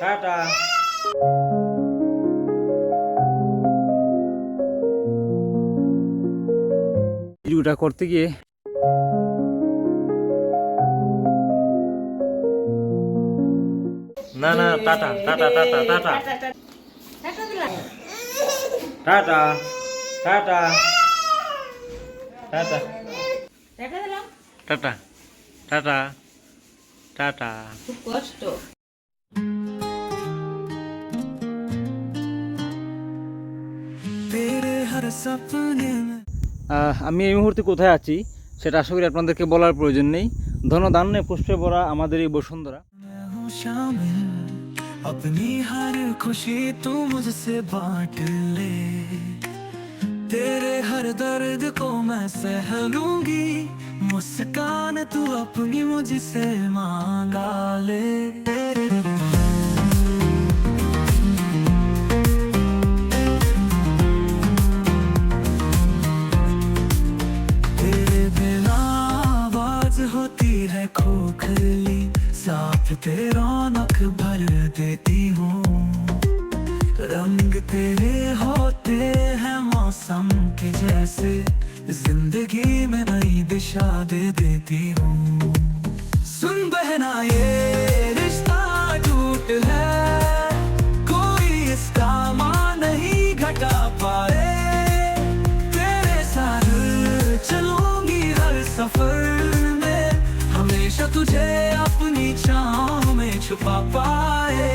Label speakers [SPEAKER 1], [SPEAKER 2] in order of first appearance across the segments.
[SPEAKER 1] Tata. ভিডিওটা করতে গিয়ে না না tata tata tata tata. Tata tata tata. Tata tata tata.
[SPEAKER 2] খুব কষ্ট।
[SPEAKER 1] আমি এই মুহূর্তে কোথায় আছি সেটা আশা করি আপনাদেরকে বলার প্রয়োজন নেই ধনধান্যে পুষ্পে ভরা আমাদের এই বসুন্ধরা
[SPEAKER 3] मैं हूँ शामिल अपनी हर खुशी तू मुझसे बांट ले तेरे हर दर्द को मैं सह लूंगी मुस्कान तू अपनी मुझसे मांगा ले खोखली साफ़ तेरा रौनक भर देती हूँ। रंग तेरे होते हैं मौसम के जैसे। ज़िंदगी में नई दिशा दे देती हूँ। सुन बहना ये। अपनी छाँव में छुपा पाए।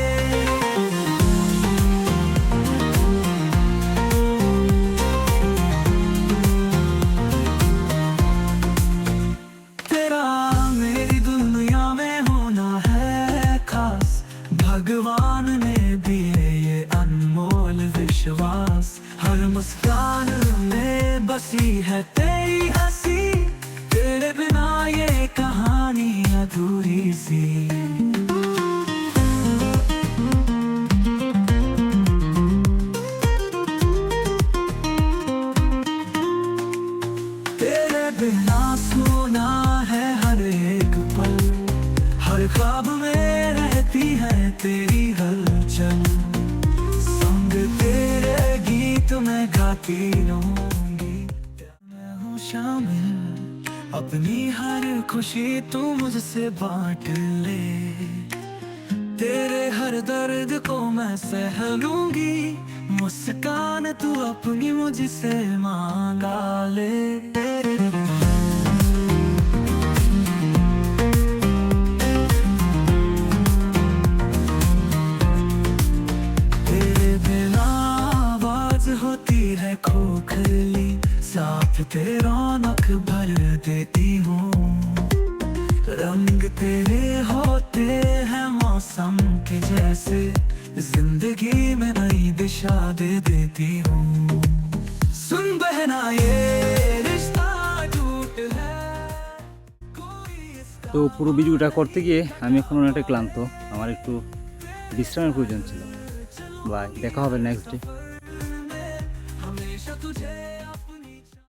[SPEAKER 3] तेरा मेरी दुनिया में होना है खास। भगवान ने दिए ये अनमोल विश्वास। हर मुस्कान में बसी है तेरी हँसी। अधूरी सी तेरे बिना सोना है हर एक पल, हर ख्वाब में रहती है तेरी हलचल। संग तेरे गीत में गाती रहूँगी मैं हूँ शामिल। अपनी हर खुशी तू मुझसे बांट ले। तेरे हर दर्द को मैं सह लूँगी मुस्कान तू अपनी मुझसे मांगा ले। तेरे बिना आवाज़ होती है खोखली। साथ तेरे रौनक भर देती हूँ रंग तेरे होते हैं मौसम के जैसे जिंदगी में नई दिशा दे देती हूँ सुन बहना ये रिश्ता झूठ है कोई इसका
[SPEAKER 1] তো পুরো ভিডিওটা করতে গিয়ে আমি এখন অনেকটা ক্লান্ত আমার একটু বিশ্রামের প্রয়োজন ছিল বাই দেখা হবে নেক্সট ডে